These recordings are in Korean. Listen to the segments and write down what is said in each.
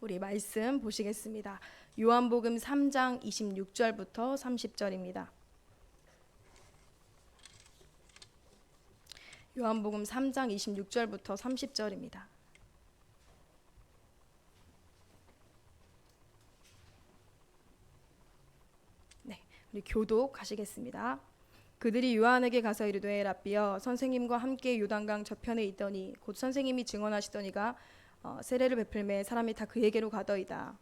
우리 말씀 보시겠습니다. 요한복음 3장 26절부터 30절입니다. 요한복음 3장 26절부터 30절입니다. 네, 우리 교독 하시겠습니다. 그들이 요한에게 가서 이르되 라비여 선생님과 함께 요단강 저편에 있더니 곧 선생님이 증언하시더니가 어, 세례를 베풀매 사람이 다 그에게로 가더이다.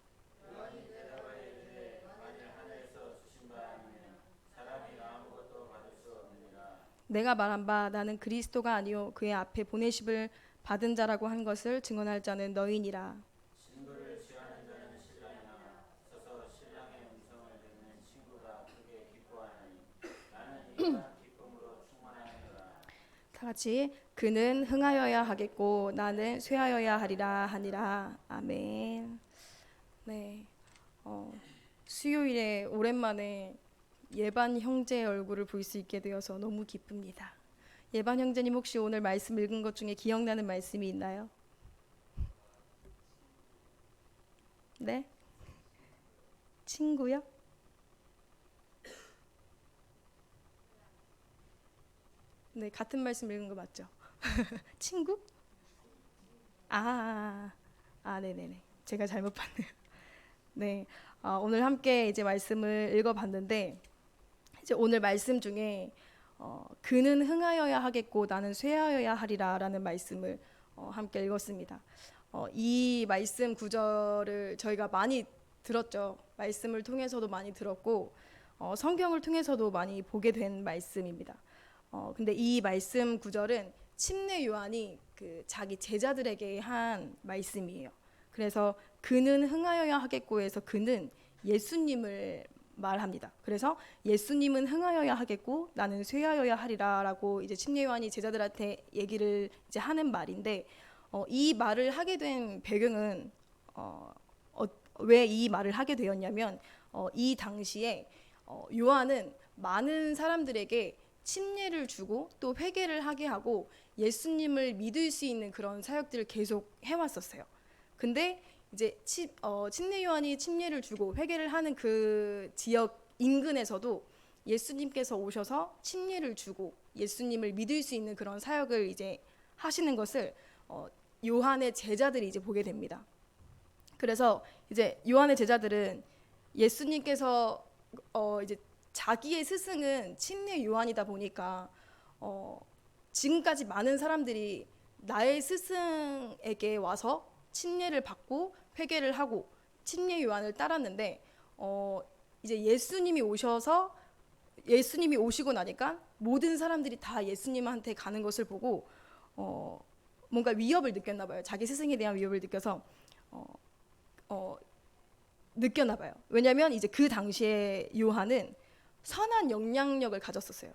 내가 말한 바 나는 그리스도가 아니요 그의 앞에 보내심을 받은 자라고 한 것을 증언할 자는 너희니라. 신부를 취하는 자는 신랑이나 서서 신랑의 음성을 듣는 친구가 크게 기뻐하나니 나는 이러한 기쁨으로 충만하노라 다 같이 그는 흥하여야 하겠고 나는 쇠하여야 하리라 하니라 아멘. 네, 어, 수요일에 오랜만에 예반 형제의 얼굴을 볼 수 있게 되어서 너무 기쁩니다. 예반 형제님 혹시 오늘 말씀 읽은 것 중에 기억나는 말씀이 있나요? 네? 친구요? 네, 같은 말씀 읽은 거 맞죠? 친구? 아, 아, 네네네. 제가 잘못 봤네요. 네, 아, 오늘 함께 이제 말씀을 읽어봤는데, 이제 오늘 말씀 중에 어, 그는 흥하여야 하겠고 나는 쇠하여야 하리라라는 말씀을 어, 함께 읽었습니다. 어, 이 말씀 구절을 저희가 많이 들었죠. 말씀을 통해서도 많이 들었고 어, 성경을 통해서도 많이 보게 된 말씀입니다. 어, 근데 이 말씀 구절은 침례 요한이 그 자기 제자들에게 한 말씀이에요. 그래서 그는 흥하여야 하겠고 해서 그는 예수님을 말합니다. 그래서 예수님은 흥하여야 하겠고 나는 쇠하여야 하리라라고 이제 침례 요한이 제자들한테 얘기를 이제 하는 말인데 어, 이 말을 하게 된 배경은 어, 왜이 말을 하게 되었냐면 어, 이 당시에 어, 요한은 많은 사람들에게 침례를 주고 또 회개를 하게 하고 예수님을 믿을 수 있는 그런 사역들을 계속 해왔었어요. 근데 이제 치, 어, 침례 요한이 침례를 주고 회개를 하는 그 지역 인근에서도 예수님께서 오셔서 침례를 주고 예수님을 믿을 수 있는 그런 사역을 이제 하시는 것을 어, 요한의 제자들이 이제 보게 됩니다. 그래서 이제 요한의 제자들은 예수님께서 어, 이제 자기의 스승은 침례 요한이다 보니까 어, 지금까지 많은 사람들이 나의 스승에게 와서 침례를 받고 회개를 하고 침례 요한을 따랐는데 어 이제 예수님이 오셔서 예수님이 오시고 나니까 모든 사람들이 다 예수님한테 가는 것을 보고 어 뭔가 위협을 느꼈나 봐요. 자기 스승에 대한 위협을 느껴서 어, 어 느꼈나 봐요. 왜냐하면 이제 그 당시에 요한은 선한 영향력을 가졌었어요.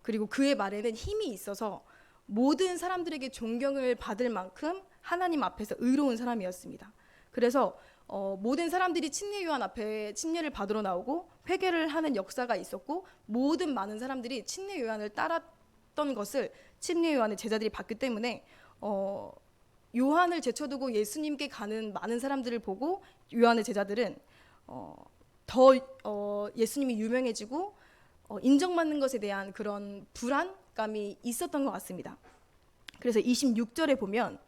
그리고 그의 말에는 힘이 있어서 모든 사람들에게 존경을 받을 만큼 하나님 앞에서 의로운 사람이었습니다. 그래서 어, 모든 사람들이 침례 요한 앞에 침례를 받으러 나오고 회개를 하는 역사가 있었고 모든 많은 사람들이 침례 요한을 따랐던 것을 침례 요한의 제자들이 봤기 때문에 어, 요한을 제쳐두고 예수님께 가는 많은 사람들을 보고 요한의 제자들은 어, 더 어, 예수님이 유명해지고 어, 인정받는 것에 대한 그런 불안감이 있었던 것 같습니다. 그래서 26절에 보면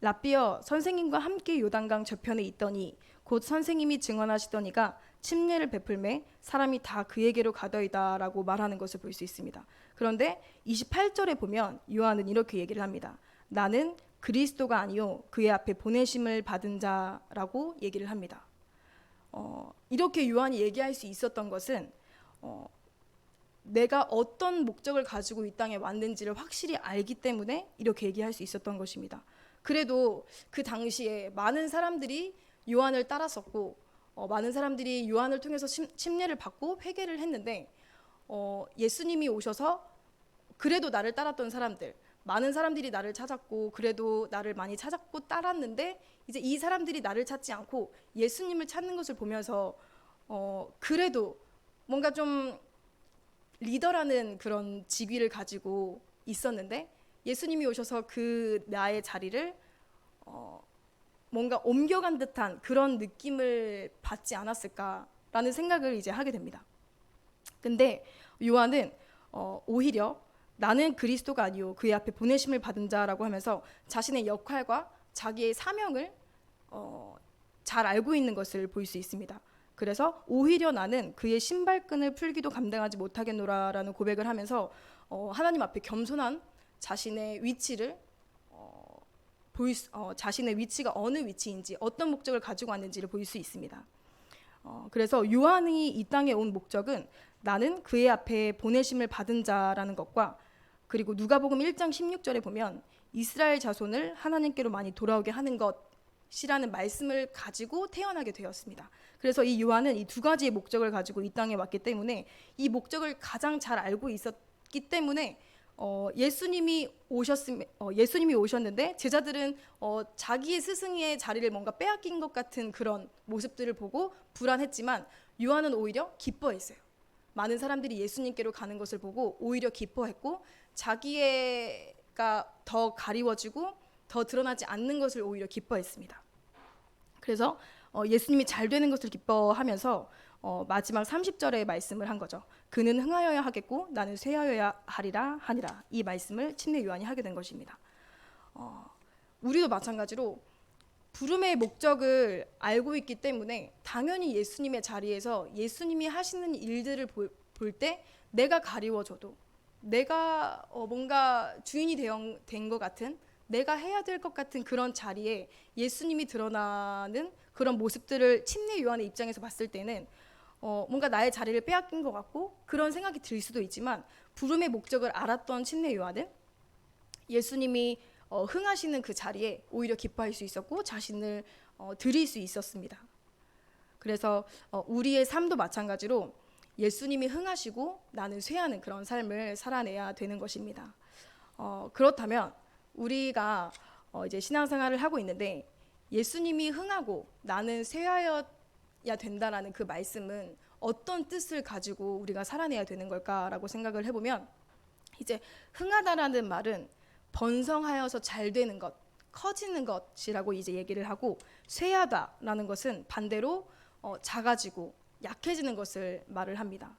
라비어 선생님과 함께 요단강 저편에 있더니 곧 선생님이 증언하시더니가 침례를 베풀매 사람이 다 그에게로 가더이다라고 말하는 것을 볼 수 있습니다. 그런데 28절에 보면 요한은 이렇게 얘기를 합니다. 나는 그리스도가 아니요 그의 앞에 보내심을 받은 자라고 얘기를 합니다. 어, 이렇게 요한이 얘기할 수 있었던 것은 어, 내가 어떤 목적을 가지고 이 땅에 왔는지를 확실히 알기 때문에 이렇게 얘기할 수 있었던 것입니다. 그래도 그 당시에 많은 사람들이 요한을 따랐었고 어, 많은 사람들이 요한을 통해서 침, 침례를 받고 회개를 했는데 어, 예수님이 오셔서 그래도 나를 따랐던 사람들 많은 사람들이 나를 찾았고 그래도 나를 많이 찾았고 따랐는데 이제 이 사람들이 나를 찾지 않고 예수님을 찾는 것을 보면서 어, 그래도 뭔가 좀 리더라는 그런 직위를 가지고 있었는데 예수님이 오셔서 그 나의 자리를 어, 뭔가 옮겨간 듯한 그런 느낌을 받지 않았을까라는 생각을 이제 하게 됩니다. 근데 요한은 어, 오히려 나는 그리스도가 아니요 그의 앞에 보내심을 받은 자라고 하면서 자신의 역할과 자기의 사명을 어, 잘 알고 있는 것을 볼 수 있습니다. 그래서 오히려 나는 그의 신발끈을 풀기도 감당하지 못하겠노라라는 고백을 하면서 어, 하나님 앞에 겸손한 자신의 위치를 어, 보일 수, 어, 자신의 위치가 어느 위치인지 어떤 목적을 가지고 왔는지를 보일 수 있습니다. 어, 그래서 요한이 이 땅에 온 목적은 나는 그의 앞에 보내심을 받은 자라는 것과 그리고 누가복음 1장 16절에 보면 이스라엘 자손을 하나님께로 많이 돌아오게 하는 것이라는 말씀을 가지고 태어나게 되었습니다. 그래서 이 요한은 이 두 가지의 목적을 가지고 이 땅에 왔기 때문에 이 목적을 가장 잘 알고 있었기 때문에 어, 예수님이 오셨음 어, 예수님이 오셨는데 제자들은 어, 자기의 스승의 자리를 뭔가 빼앗긴 것 같은 그런 모습들을 보고 불안했지만 요한은 오히려 기뻐했어요. 많은 사람들이 예수님께로 가는 것을 보고 오히려 기뻐했고 자기가 더 가리워지고 더 드러나지 않는 것을 오히려 기뻐했습니다. 그래서 어, 예수님이 잘 되는 것을 기뻐하면서 어, 마지막 30절의 말씀을 한 거죠. 그는 흥하여야 하겠고 나는 쇠하여야 하리라 하니라. 이 말씀을 침례 요한이 하게 된 것입니다. 어, 우리도 마찬가지로 부름의 목적을 알고 있기 때문에 당연히 예수님의 자리에서 예수님이 하시는 일들을 볼 때 내가 가리워져도 내가 어, 뭔가 주인이 된 것 같은 내가 해야 될 것 같은 그런 자리에 예수님이 드러나는 그런 모습들을 침례 요한의 입장에서 봤을 때는 어, 뭔가 나의 자리를 빼앗긴 것 같고 그런 생각이 들 수도 있지만 부름의 목적을 알았던 침례 요한은 예수님이 어, 흥하시는 그 자리에 오히려 기뻐할 수 있었고 자신을 어, 드릴 수 있었습니다. 그래서 어, 우리의 삶도 마찬가지로 예수님이 흥하시고 나는 쇠하는 그런 삶을 살아내야 되는 것입니다. 어, 그렇다면 우리가 어, 이제 신앙생활을 하고 있는데 예수님이 흥하고 나는 쇠하여야 된다라는 그 말씀은 어떤 뜻을 가지고 우리가 살아내야 되는 걸까라고 생각을 해보면 이제 흥하다라는 말은 번성하여서 잘 되는 것, 커지는 것이라고 이제 얘기를 하고 쇠하다라는 것은 반대로 어, 작아지고 약해지는 것을 말을 합니다.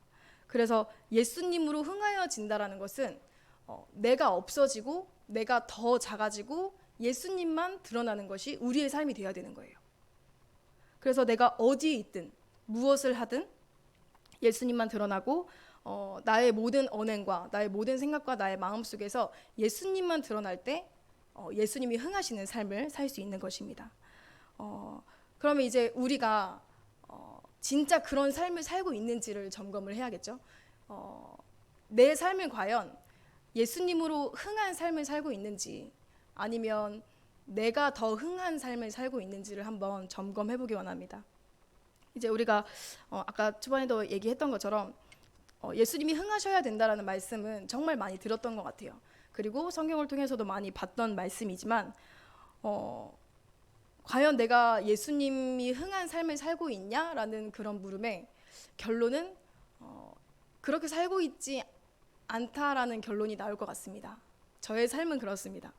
그래서 예수님으로 흥하여진다라는 것은 어, 내가 없어지고 내가 더 작아지고 예수님만 드러나는 것이 우리의 삶이 되어야 되는 거예요. 그래서 내가 어디에 있든 무엇을 하든 예수님만 드러나고 어, 나의 모든 언행과 나의 모든 생각과 나의 마음 속에서 예수님만 드러날 때 어, 예수님이 흥하시는 삶을 살 수 있는 것입니다. 어, 그러면 이제 우리가 어, 진짜 그런 삶을 살고 있는지를 점검을 해야겠죠. 어, 내 삶을 과연 예수님으로 흥한 삶을 살고 있는지 아니면 내가 더 흥한 삶을 살고 있는지를 한번 점검해 보기 원합니다. 이제 우리가 어, 아까 초반에도 얘기했던 것처럼 어, 예수님이 흥하셔야 된다라는 말씀은 정말 많이 들었던 것 같아요. 그리고 성경을 통해서도 많이 봤던 말씀이지만 어, 과연 내가 예수님이 흥한 삶을 살고 있냐라는 그런 물음에 결론은 어, 그렇게 살고 있지 않다라는 결론이 나올 것 같습니다. 저의 삶은 그렇습니다.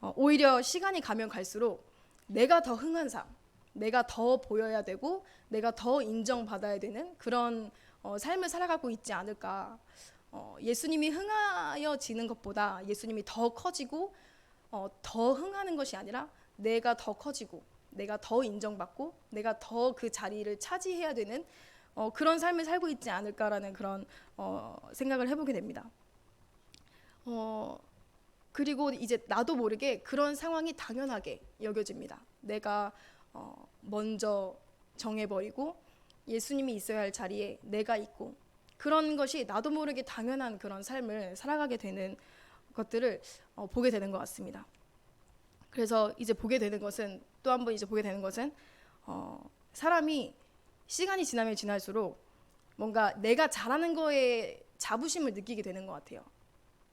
어, 오히려 시간이 가면 갈수록 내가 더 흥한 삶, 내가 더 보여야 되고 내가 더 인정받아야 되는 그런 어, 삶을 살아가고 있지 않을까. 어, 예수님이 흥하여지는 것보다 예수님이 더 커지고 어, 더 흥하는 것이 아니라 내가 더 커지고 내가 더 인정받고 내가 더 그 자리를 차지해야 되는 어, 그런 삶을 살고 있지 않을까라는 그런 어, 생각을 해보게 됩니다. 어, 그리고 이제 나도 모르게 그런 상황이 당연하게 여겨집니다. 내가 어, 먼저 정해버리고 예수님이 있어야 할 자리에 내가 있고 그런 것이 나도 모르게 당연한 그런 삶을 살아가게 되는 것들을 어, 보게 되는 것 같습니다. 그래서 이제 보게 되는 것은 또 한 번 이제 보게 되는 것은 어, 사람이 시간이 지나면 지날수록 뭔가 내가 잘하는 거에 자부심을 느끼게 되는 것 같아요.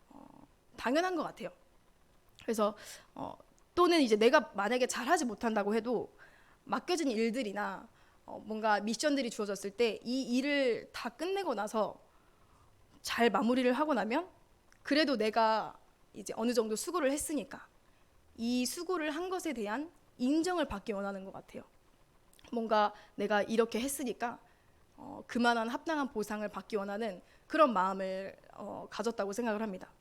어, 당연한 것 같아요. 그래서 어, 또는 이제 내가 만약에 잘하지 못한다고 해도 맡겨진 일들이나 어, 뭔가 미션들이 주어졌을 때 이 일을 다 끝내고 나서 잘 마무리를 하고 나면 그래도 내가 이제 어느 정도 수고를 했으니까 이 수고를 한 것에 대한 인정을 받기 원하는 것 같아요. 뭔가 내가 이렇게 했으니까 어, 그만한 합당한 보상을 받기 원하는 그런 마음을 어, 가졌다고 생각을 합니다.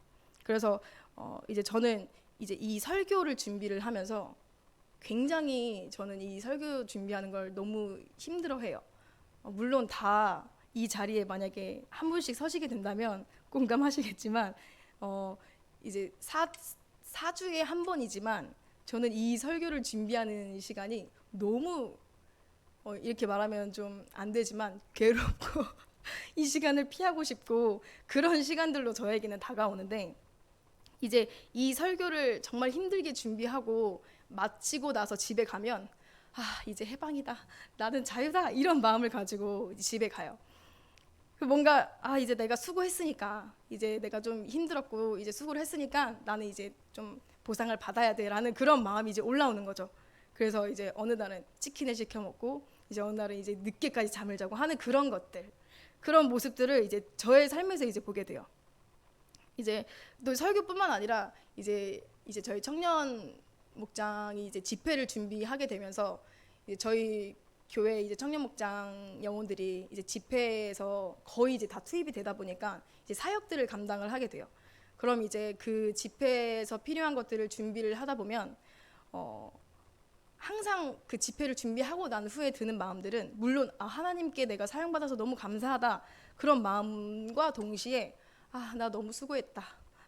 그래서 어, 이제 저는 이제 이 설교를 준비를 하면서 굉장히 저는 이 설교 준비하는 걸 너무 힘들어해요. 어, 물론 다 이 자리에 만약에 한 분씩 서시게 된다면 공감하시겠지만 어, 이제 사 사주에 한 번이지만 저는 이 설교를 준비하는 시간이 너무 어, 이렇게 말하면 좀 안 되지만 괴롭고 이 시간을 피하고 싶고 그런 시간들로 저에게는 다가오는데 이제 이 설교를 정말 힘들게 준비하고 마치고 나서 집에 가면 아 이제 해방이다 나는 자유다 이런 마음을 가지고 집에 가요. 그 뭔가 아 이제 내가 수고했으니까 이제 내가 좀 힘들었고 이제 수고를 했으니까 나는 이제 좀 보상을 받아야 돼라는 그런 마음이 이제 올라오는 거죠. 그래서 이제 어느 날은 치킨을 시켜 먹고 이제 어느 날은 이제 늦게까지 잠을 자고 하는 그런 것들 그런 모습들을 이제 저의 삶에서 이제 보게 돼요. 이제 또 설교뿐만 아니라 이제 이제 저희 청년 목장이 이제 집회를 준비하게 되면서 이제 저희 교회 이제 청년 목장 영혼들이 이제 집회에서 거의 이제 다 투입이 되다 보니까 이제 사역들을 감당을 하게 돼요. 그럼 이제 그 집회에서 필요한 것들을 준비를 하다 보면 어 항상 그 집회를 준비하고 난 후에 드는 마음들은 물론 아 하나님께 내가 사용받아서 너무 감사하다 그런 마음과 동시에 아 나 너무 수고했다.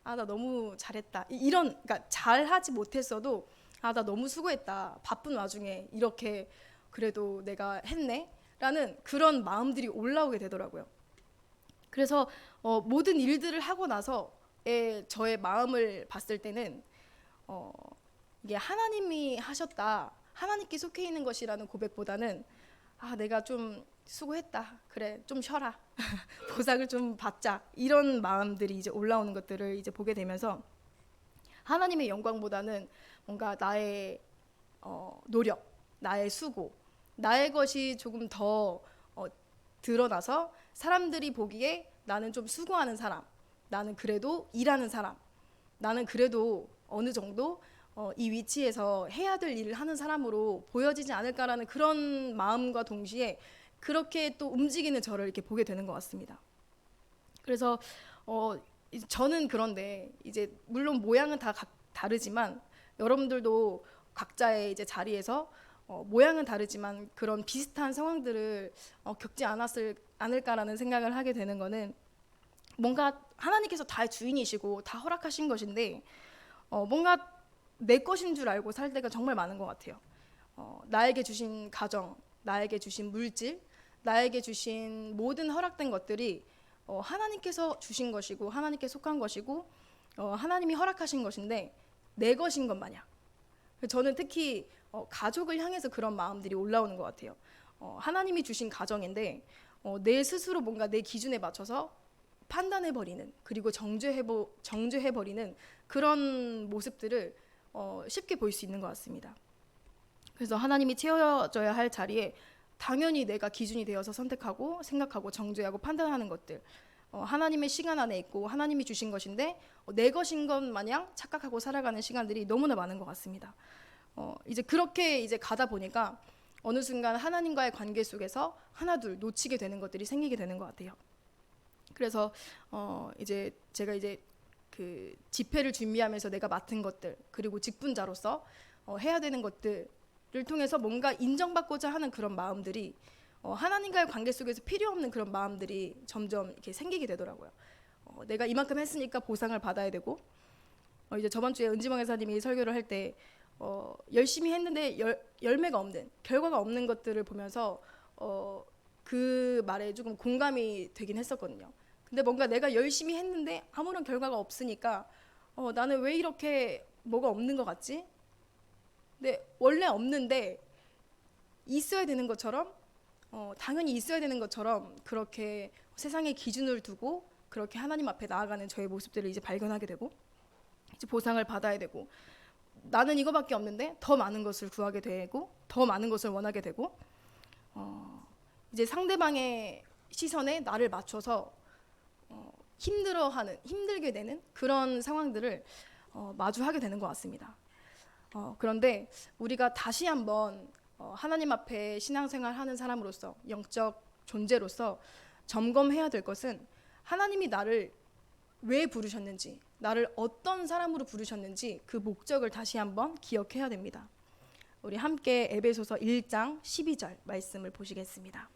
아 나 너무 잘했다. 이- 이런 그러니까 잘하지 못했어도 아 나 너무 수고했다. 바쁜 와중에 이렇게 그래도 내가 했네 라는 그런 마음들이 올라오게 되더라고요. 그래서 어, 모든 일들을 하고 나서의 저의 마음을 봤을 때는 어, 이게 하나님이 하셨다, 하나님께 속해 있는 것이라는 고백보다는 아 내가 좀 수고했다, 그래 좀 쉬어라, 보상을 좀 받자 이런 마음들이 이제 올라오는 것들을 이제 보게 되면서 하나님의 영광보다는 뭔가 나의 어, 노력, 나의 수고, 나의 것이 조금 더 어, 드러나서 사람들이 보기에 나는 좀 수고하는 사람, 나는 그래도 일하는 사람, 나는 그래도 어느 정도 어, 이 위치에서 해야 될 일을 하는 사람으로 보여지지 않을까라는 그런 마음과 동시에 그렇게 또 움직이는 저를 이렇게 보게 되는 것 같습니다. 그래서 어, 이- 저는 그런데 이제 물론 모양은 다 각- 다르지만 여러분들도 각자의 이제 자리에서 어, 모양은 다르지만 그런 비슷한 상황들을 어, 겪지 않았을 않을까라는 생각을 하게 되는 거는 뭔가 하나님께서 다 주인이시고 다 허락하신 것인데 어, 뭔가 내 것인 줄 알고 살 때가 정말 많은 것 같아요. 어, 나에게 주신 가정, 나에게 주신 물질, 나에게 주신 모든 허락된 것들이 어, 하나님께서 주신 것이고 하나님께 속한 것이고 어, 하나님이 허락하신 것인데 내 것인 것 마냥. 저는 특히 어, 가족을 향해서 그런 마음들이 올라오는 것 같아요. 어, 하나님이 주신 가정인데 어, 내 스스로 뭔가 내 기준에 맞춰서 판단해 버리는 그리고 정죄해 보 정죄해 버리는 그런 모습들을 어, 쉽게 볼 수 있는 것 같습니다. 그래서 하나님이 채워져야 할 자리에 당연히 내가 기준이 되어서 선택하고 생각하고 정죄하고 판단하는 것들 어, 하나님의 시간 안에 있고 하나님이 주신 것인데 어, 내 것인 것 마냥 착각하고 살아가는 시간들이 너무나 많은 것 같습니다. 어, 이제 그렇게 이제 가다 보니까 어느 순간 하나님과의 관계 속에서 하나둘 놓치게 되는 것들이 생기게 되는 것 같아요. 그래서 어, 이제 제가 이제 그 집회를 준비하면서 내가 맡은 것들 그리고 직분자로서 어, 해야 되는 것들을 통해서 뭔가 인정받고자 하는 그런 마음들이 어, 하나님과의 관계 속에서 필요 없는 그런 마음들이 점점 이렇게 생기게 되더라고요. 어, 내가 이만큼 했으니까 보상을 받아야 되고 어, 이제 저번 주에 은지몽 회사님이 설교를 할때 어, 열심히 했는데 열, 열매가 없는 결과가 없는 것들을 보면서 어, 그 말에 조금 공감이 되긴 했었거든요. 근데 뭔가 내가 열심히 했는데 아무런 결과가 없으니까 어, 나는 왜 이렇게 뭐가 없는 것 같지? 근데 원래 없는데 있어야 되는 것처럼 어, 당연히 있어야 되는 것처럼 그렇게 세상의 기준을 두고 그렇게 하나님 앞에 나아가는 저의 모습들을 이제 발견하게 되고 이제 보상을 받아야 되고 나는 이거밖에 없는데 더 많은 것을 구하게 되고 더 많은 것을 원하게 되고 어, 이제 상대방의 시선에 나를 맞춰서 어, 힘들어하는 힘들게 되는 그런 상황들을 어, 마주하게 되는 것 같습니다. 어, 그런데 우리가 다시 한번 어, 하나님 앞에 신앙생활 하는 사람으로서 영적 존재로서 점검해야 될 것은 하나님이 나를 왜 부르셨는지, 나를 어떤 사람으로 부르셨는지 그 목적을 다시 한번 기억해야 됩니다. 우리 함께 에베소서 1장 12절 말씀을 보시겠습니다.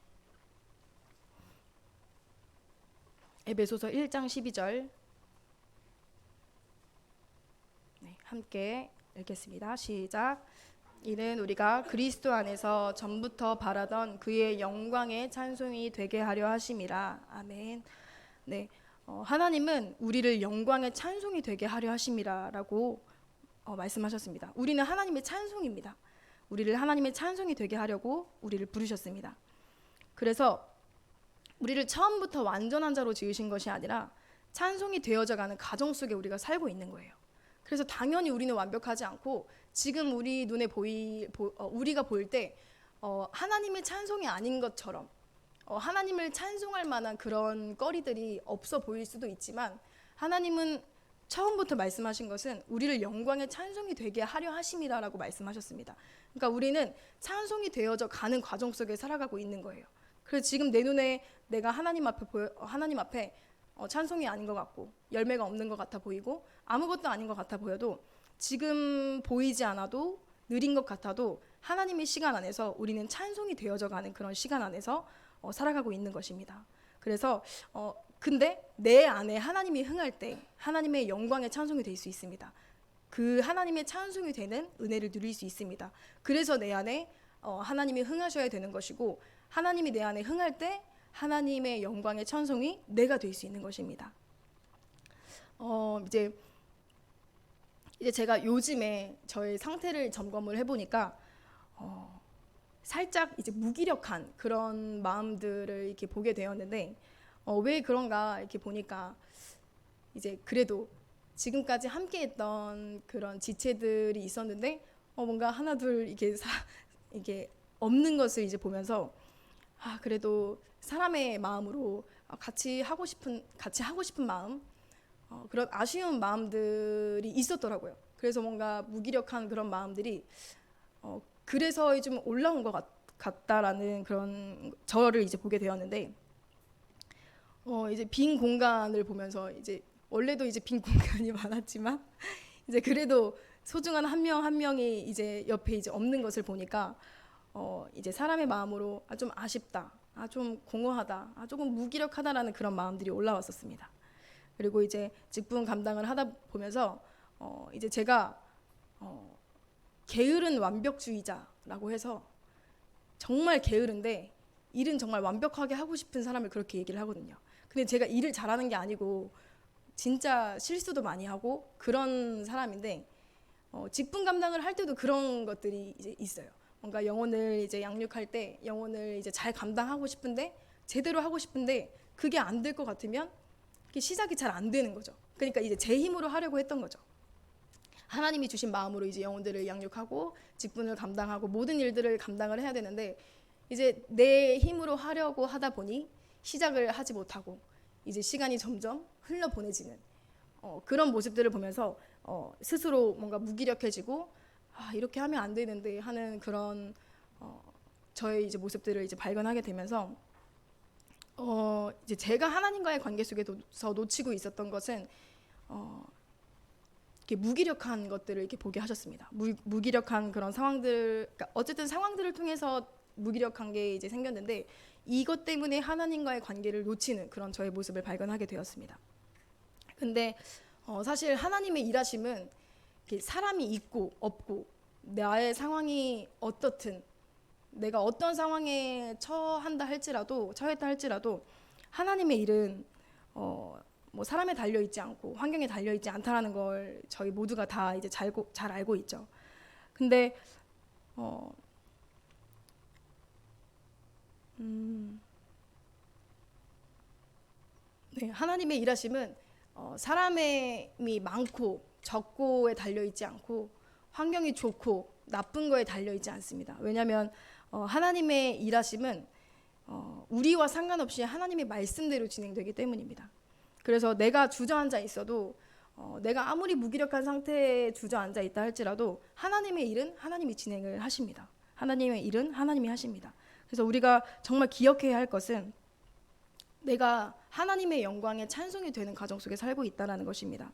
에베소서 1장 12절 네, 함께 읽겠습니다. 시작. 이는 우리가 그리스도 안에서 전부터 바라던 그의 영광의 찬송이 되게 하려 하심이라. 아멘. 네. 어, 하나님은 우리를 영광의 찬송이 되게 하려 하심이라라고 어, 말씀하셨습니다. 우리는 하나님의 찬송입니다. 우리를 하나님의 찬송이 되게 하려고 우리를 부르셨습니다. 그래서 우리를 처음부터 완전한 자로 지으신 것이 아니라 찬송이 되어져 가는 가정 속에 우리가 살고 있는 거예요. 그래서 당연히 우리는 완벽하지 않고 지금 우리 눈에 보이 보, 어, 우리가 볼때 어, 하나님의 찬송이 아닌 것처럼 어, 하나님을 찬송할 만한 그런 거리들이 없어 보일 수도 있지만 하나님은 처음부터 말씀하신 것은 우리를 영광의 찬송이 되게 하려 하심이라라고 말씀하셨습니다. 그러니까 우리는 찬송이 되어져 가는 과정 속에 살아가고 있는 거예요. 그래서 지금 내 눈에 내가 하나님 앞에 보여, 어, 하나님 앞에 어, 찬송이 아닌 것 같고 열매가 없는 것 같아 보이고 아무것도 아닌 것 같아 보여도 지금 보이지 않아도 느린 것 같아도 하나님의 시간 안에서 우리는 찬송이 되어져 가는 그런 시간 안에서 어, 살아가고 있는 것입니다. 그래서 어, 근데 내 안에 하나님이 흥할 때 하나님의 영광의 찬송이 될 수 있습니다. 그 하나님의 찬송이 되는 은혜를 누릴 수 있습니다. 그래서 내 안에 어, 하나님이 흥하셔야 되는 것이고 하나님이 내 안에 흥할 때 하나님의 영광의 찬송이 내가 될 수 있는 것입니다. 어, 이제 이제 제가 요즘에 저의 상태를 점검을 해보니까 어, 살짝 이제 무기력한 그런 마음들을 이렇게 보게 되었는데 어, 왜 그런가 이렇게 보니까 이제 그래도 지금까지 함께했던 그런 지체들이 있었는데 어, 뭔가 하나 둘 이게 사, 이게 없는 것을 이제 보면서 아 그래도 사람의 마음으로 아, 같이 하고 싶은 같이 하고 싶은 마음 어, 그런 아쉬운 마음들이 있었더라고요. 그래서 뭔가 무기력한 그런 마음들이 어, 그래서 좀 올라온 것 같, 같다라는 그런 저를 이제 보게 되었는데 어, 이제 빈 공간을 보면서 이제 원래도 이제 빈 공간이 많았지만 이제 그래도 소중한 한명한 명이 이제 옆에 이제 없는 것을 보니까 어, 이제 사람의 마음으로 아, 좀 아쉽다, 아, 좀 공허하다, 아, 조금 무기력하다라는 그런 마음들이 올라왔었습니다. 그리고 이제 직분 감당을 하다 보면서 어, 이제 제가 어, 게으른 완벽주의자라고 해서 정말 게으른데 일은 정말 완벽하게 하고 싶은 사람을 그렇게 얘기를 하거든요. 근데 제가 일을 잘하는 게 아니고 진짜 실수도 많이 하고 그런 사람인데 어, 직분 감당을 할 때도 그런 것들이 이제 있어요. 뭔가 영혼을 이제 양육할 때 영혼을 이제 잘 감당하고 싶은데 제대로 하고 싶은데 그게 안 될 것 같으면 시작이 잘 안 되는 거죠. 그러니까 이제 제 힘으로 하려고 했던 거죠. 하나님이 주신 마음으로 이제 영혼들을 양육하고 직분을 감당하고 모든 일들을 감당을 해야 되는데 이제 내 힘으로 하려고 하다 보니 시작을 하지 못하고 이제 시간이 점점 흘러 보내지는 어, 그런 모습들을 보면서 어, 스스로 뭔가 무기력해지고 아, 이렇게 하면 안 되는데 하는 그런 어, 저의 이제 모습들을 이제 발견하게 되면서 어, 이제 제가 하나님과의 관계 속에서 놓치고 있었던 것은 어, 이렇게 무기력한 것들을 이렇게 보게 하셨습니다. 무, 무기력한 그런 상황들, 그러니까 어쨌든 상황들을 통해서 무기력한 게 이제 생겼는데 이것 때문에 하나님과의 관계를 놓치는 그런 저의 모습을 발견하게 되었습니다. 근데 어, 사실 하나님의 일하심은 사람이 있고 없고 나의 상황이 어떻든 내가 어떤 상황에 처한다 할지라도 처했다 할지라도 하나님의 일은 어, 뭐 사람에 달려 있지 않고 환경에 달려 있지 않다라는 걸 저희 모두가 다 이제 잘, 고- 잘 알고 있죠. 근데 어, 음, 네, 하나님의 일하심은 어, 사람의 많고 적고에 달려 있지 않고 환경이 좋고 나쁜 거에 달려 있지 않습니다. 왜냐하면 어, 하나님의 일하심은 어, 우리와 상관없이 하나님의 말씀대로 진행되기 때문입니다. 그래서 내가 주저앉아 있어도 어, 내가 아무리 무기력한 상태에 주저앉아 있다 할지라도 하나님의 일은 하나님이 진행을 하십니다. 하나님의 일은 하나님이 하십니다. 그래서 우리가 정말 기억해야 할 것은 내가 하나님의 영광에 찬송이 되는 가정 속에 살고 있다라는 것입니다.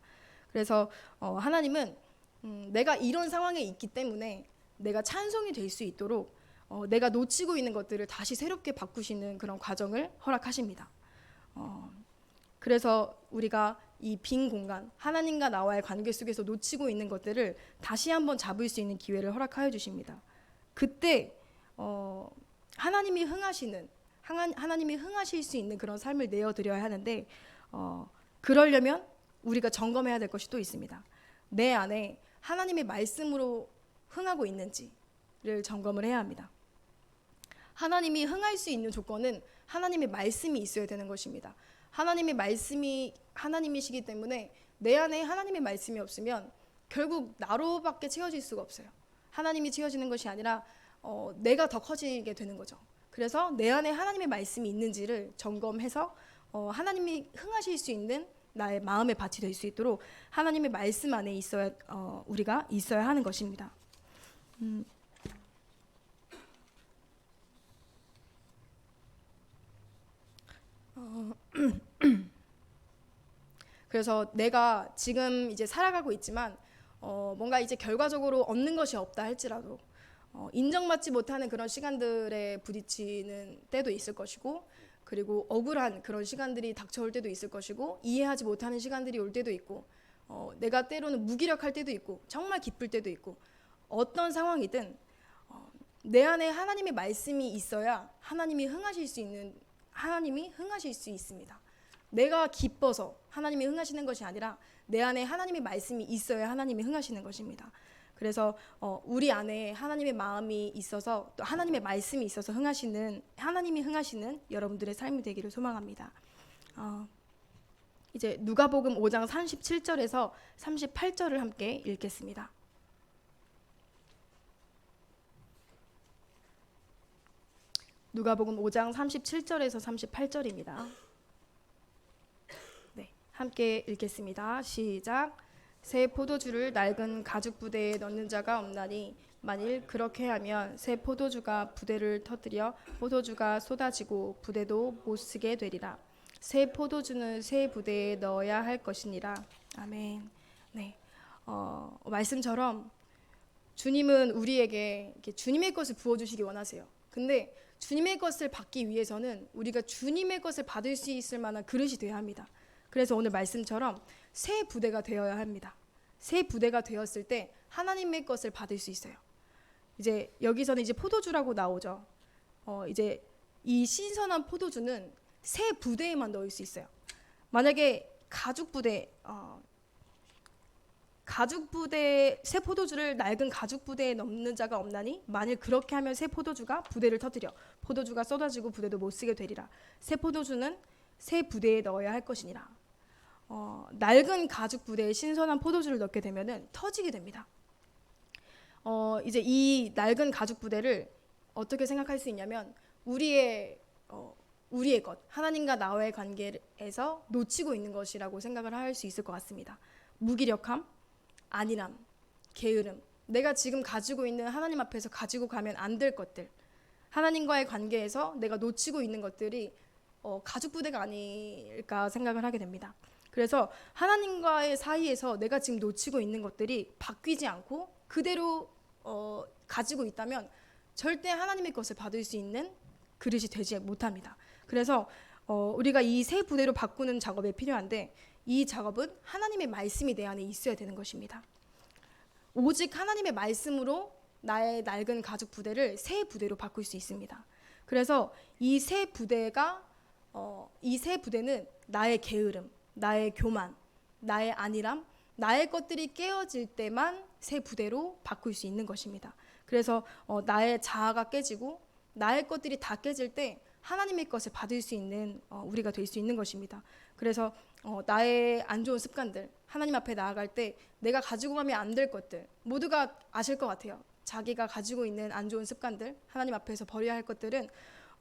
그래서 어, 하나님은 음, 내가 이런 상황에 있기 때문에 내가 찬송이 될 수 있도록 어, 내가 놓치고 있는 것들을 다시 새롭게 바꾸시는 그런 과정을 허락하십니다. 어, 그래서 우리가 이 빈 공간, 하나님과 나와의 관계 속에서 놓치고 있는 것들을 다시 한번 잡을 수 있는 기회를 허락하여 주십니다. 그때 어, 하나님이 흥하시는 하나, 하나님이 흥하실 수 있는 그런 삶을 내어 드려야 하는데 어, 그러려면 우리가 점검해야 될 것이 또 있습니다. 내 안에 하나님의 말씀으로 흥하고 있는지를 점검을 해야 합니다. 하나님이 흥할 수 있는 조건은 하나님의 말씀이 있어야 되는 것입니다. 하나님의 말씀이 하나님이시기 때문에 내 안에 하나님의 말씀이 없으면 결국 나로밖에 채워질 수가 없어요. 하나님이 채워지는 것이 아니라 어, 내가 더 커지게 되는 거죠. 그래서 내 안에 하나님의 말씀이 있는지를 점검해서 어, 하나님이 흥하실 수 있는 나의 마음의 밭이 될 수 있도록 하나님의 말씀 안에 있어야 어, 우리가 있어야 하는 것입니다. 음. 어, 그래서 내가 지금 이제 살아가고 있지만 어, 뭔가 이제 결과적으로 얻는 것이 없다 할지라도 어, 인정받지 못하는 그런 시간들에 부딪히는 때도 있을 것이고 그리고 억울한 그런 시간들이 닥쳐올 때도 있을 것이고 이해하지 못하는 시간들이 올 때도 있고 어, 내가 때로는 무기력할 때도 있고 정말 기쁠 때도 있고 어떤 상황이든 어, 내 안에 하나님의 말씀이 있어야 하나님이 흥하실 수 있는 하나님이 흥하실 수 있습니다. 내가 기뻐서 하나님이 흥하시는 것이 아니라 내 안에 하나님의 말씀이 있어야 하나님이 흥하시는 것입니다. 그래서 어, 우리 안에 하나님의 마음이 있어서 또 하나님의 말씀이 있어서 흥하시는 하나님이 흥하시는 여러분들의 삶이 되기를 소망합니다. 어, 이제 누가복음 5장 37절에서 38절을 함께 읽겠습니다. 누가복음 5장 37절에서 38절입니다. 네, 함께 읽겠습니다. 시작. 새 포도주를 낡은 가죽 부대에 넣는 자가 없나니 만일 그렇게 하면 새 포도주가 부대를 터뜨려 포도주가 쏟아지고 부대도 못 쓰게 되리라. 새 포도주는 새 부대에 넣어야 할 것이니라. 아멘. 네, 어, 말씀처럼 주님은 우리에게 주님의 것을 부어 주시기 원하세요. 근데 주님의 것을 받기 위해서는 우리가 주님의 것을 받을 수 있을 만한 그릇이 되어야 합니다. 그래서 오늘 말씀처럼 새 부대가 되어야 합니다. 새 부대가 되었을 때 하나님의 것을 받을 수 있어요. 이제 여기서는 이제 포도주라고 나오죠. 어, 이제 이 신선한 포도주는 새 부대에만 넣을 수 있어요. 만약에 가죽 부대, 어, 가죽 부대 새 포도주를 낡은 가죽 부대에 넣는 자가 없나니 만일 그렇게 하면 새 포도주가 부대를 터뜨려 포도주가 쏟아지고 부대도 못 쓰게 되리라. 새 포도주는 새 부대에 넣어야 할 것이니라. 어, 낡은 가죽 부대에 신선한 포도주를 넣게 되면은 터지게 됩니다. 어, 이제 이 낡은 가죽 부대를 어떻게 생각할 수 있냐면 우리의 어, 우리의 것 하나님과 나와의 관계에서 놓치고 있는 것이라고 생각을 할 수 있을 것 같습니다. 무기력함, 안일함, 게으름, 내가 지금 가지고 있는 하나님 앞에서 가지고 가면 안 될 것들, 하나님과의 관계에서 내가 놓치고 있는 것들이 어, 가죽 부대가 아닐까 생각을 하게 됩니다. 그래서 하나님과의 사이에서 내가 지금 놓치고 있는 것들이 바뀌지 않고 그대로 어, 가지고 있다면 절대 하나님의 것을 받을 수 있는 그릇이 되지 못합니다. 그래서 어, 우리가 이새 부대로 바꾸는 작업이 필요한데 이 작업은 하나님의 말씀이 내 안에 있어야 되는 것입니다. 오직 하나님의 말씀으로 나의 낡은 가죽 부대를 새 부대로 바꿀 수 있습니다. 그래서 이 새 부대가 어, 이 새 부대는 나의 게으름, 나의 교만, 나의 안일함, 나의 것들이 깨어질 때만 새 부대로 바꿀 수 있는 것입니다. 그래서 어, 나의 자아가 깨지고 나의 것들이 다 깨질 때 하나님의 것을 받을 수 있는 어, 우리가 될 수 있는 것입니다. 그래서 어, 나의 안 좋은 습관들 하나님 앞에 나아갈 때 내가 가지고 가면 안 될 것들 모두가 아실 것 같아요. 자기가 가지고 있는 안 좋은 습관들 하나님 앞에서 버려야 할 것들은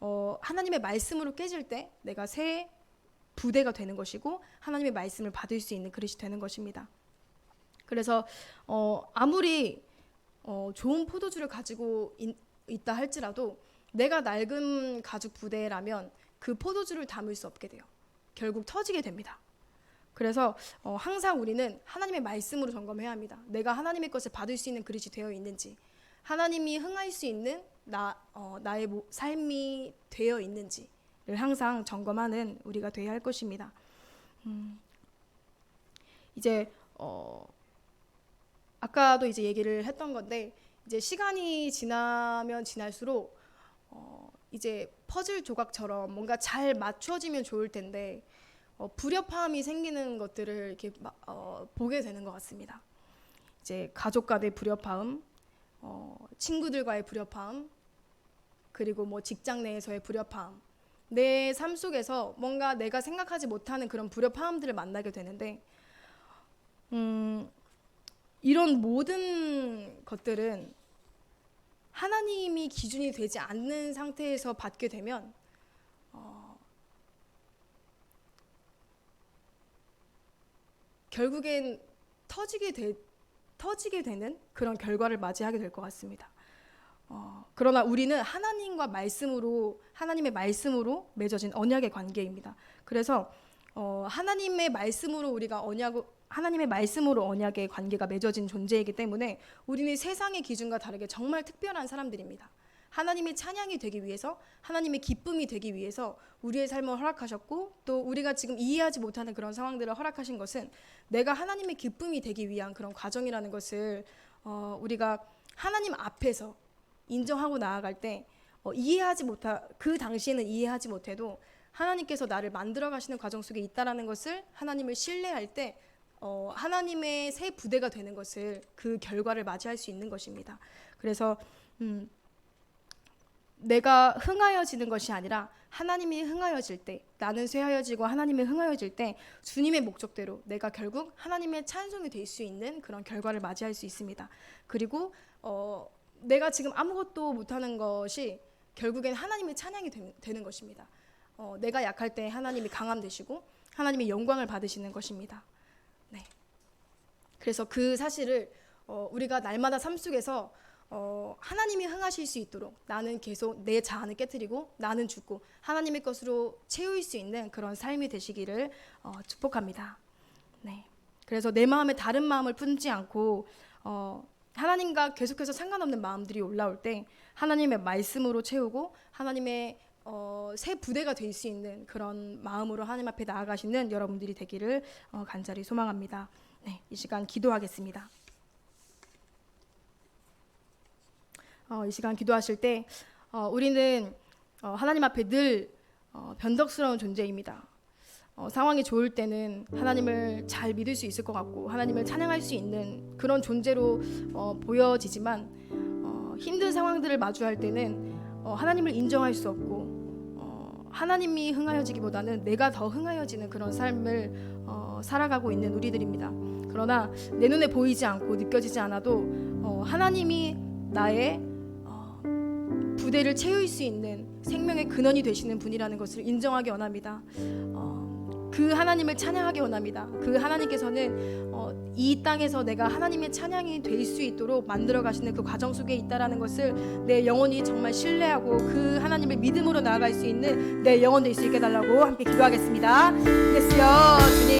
어, 하나님의 말씀으로 깨질 때 내가 새 부대가 되는 것이고 하나님의 말씀을 받을 수 있는 그릇이 되는 것입니다. 그래서 어, 아무리 어, 좋은 포도주를 가지고 있, 있다 할지라도 내가 낡은 가죽 부대라면 그 포도주를 담을 수 없게 돼요. 결국 터지게 됩니다. 그래서 어, 항상 우리는 하나님의 말씀으로 점검해야 합니다. 내가 하나님의 것을 받을 수 있는 그릇이 되어 있는지, 하나님이 흥할 수 있는 나 어, 나의 모, 삶이 되어 있는지를 항상 점검하는 우리가 되어야 할 것입니다. 음, 이제 어, 아까도 이제 얘기를 했던 건데 이제 시간이 지나면 지날수록 어, 이제 퍼즐 조각처럼 뭔가 잘 맞춰지면 좋을 텐데 어, 불협화음이 생기는 것들을 이렇게 마- 어, 보게 되는 것 같습니다. 이제 가족 간의 불협화음, 어, 친구들과의 불협화음, 그리고 뭐 직장 내에서의 불협화음, 내 삶 속에서 뭔가 내가 생각하지 못하는 그런 불협화음들을 만나게 되는데, 음, 이런 모든 것들은 하나님이 기준이 되지 않는 상태에서 받게 되면 어, 결국엔 터지게 되, 터지게 되는 그런 결과를 맞이하게 될 것 같습니다. 어, 그러나 우리는 하나님과 말씀으로 하나님의 말씀으로 맺어진 언약의 관계입니다. 그래서 어, 하나님의 말씀으로 우리가 언약 하나님의 말씀으로 언약의 관계가 맺어진 존재이기 때문에 우리는 세상의 기준과 다르게 정말 특별한 사람들입니다. 하나님의 찬양이 되기 위해서 하나님의 기쁨이 되기 위해서 우리의 삶을 허락하셨고 또 우리가 지금 이해하지 못하는 그런 상황들을 허락하신 것은 내가 하나님의 기쁨이 되기 위한 그런 과정이라는 것을 어, 우리가 하나님 앞에서 인정하고 나아갈 때 어, 이해하지 못하 그 당시에는 이해하지 못해도 하나님께서 나를 만들어 가시는 과정 속에 있다라는 것을 하나님을 신뢰할 때 어, 하나님의 새 부대가 되는 것을 그 결과를 맞이할 수 있는 것입니다. 그래서 음, 내가 흥하여지는 것이 아니라 하나님이 흥하여질 때 나는 쇠하여지고 하나님이 흥하여질 때 주님의 목적대로 내가 결국 하나님의 찬송이 될 수 있는 그런 결과를 맞이할 수 있습니다. 그리고 어, 내가 지금 아무것도 못하는 것이 결국엔 하나님의 찬양이 되, 되는 것입니다. 어, 내가 약할 때 하나님이 강함 되시고 하나님의 영광을 받으시는 것입니다. 네. 그래서 그 사실을 어, 우리가 날마다 삶 속에서 어, 하나님이 흥하실 수 있도록 나는 계속 내 자아를 깨뜨리고 나는 죽고 하나님의 것으로 채울 수 있는 그런 삶이 되시기를 어, 축복합니다. 네. 그래서 내 마음에 다른 마음을 품지 않고 어, 하나님과 계속해서 상관없는 마음들이 올라올 때 하나님의 말씀으로 채우고 하나님의 어, 새 부대가 될 수 있는 그런 마음으로 하나님 앞에 나아가시는 여러분들이 되기를 어, 간절히 소망합니다. 네, 이 시간 기도하겠습니다. 어, 이 시간 기도하실 때 어, 우리는 어, 하나님 앞에 늘 어, 변덕스러운 존재입니다. 어, 상황이 좋을 때는 하나님을 잘 믿을 수 있을 것 같고 하나님을 찬양할 수 있는 그런 존재로 어, 보여지지만 어, 힘든 상황들을 마주할 때는 어, 하나님을 인정할 수 없고 어, 하나님이 흥하여지기보다는 내가 더 흥하여지는 그런 삶을 어, 살아가고 있는 우리들입니다. 그러나 내 눈에 보이지 않고 느껴지지 않아도 어, 하나님이 나의 어, 부대를 채울 수 있는 생명의 근원이 되시는 분이라는 것을 인정하기 원합니다. 어, 그 하나님을 찬양하기 원합니다. 그 하나님께서는 어, 이 땅에서 내가 하나님의 찬양이 될 수 있도록 만들어 가시는 그 과정 속에 있다라는 것을 내 영혼이 정말 신뢰하고 그 하나님을 믿음으로 나아갈 수 있는 내 영혼 될 수 있게 달라고 함께 기도하겠습니다. 예수여 주님.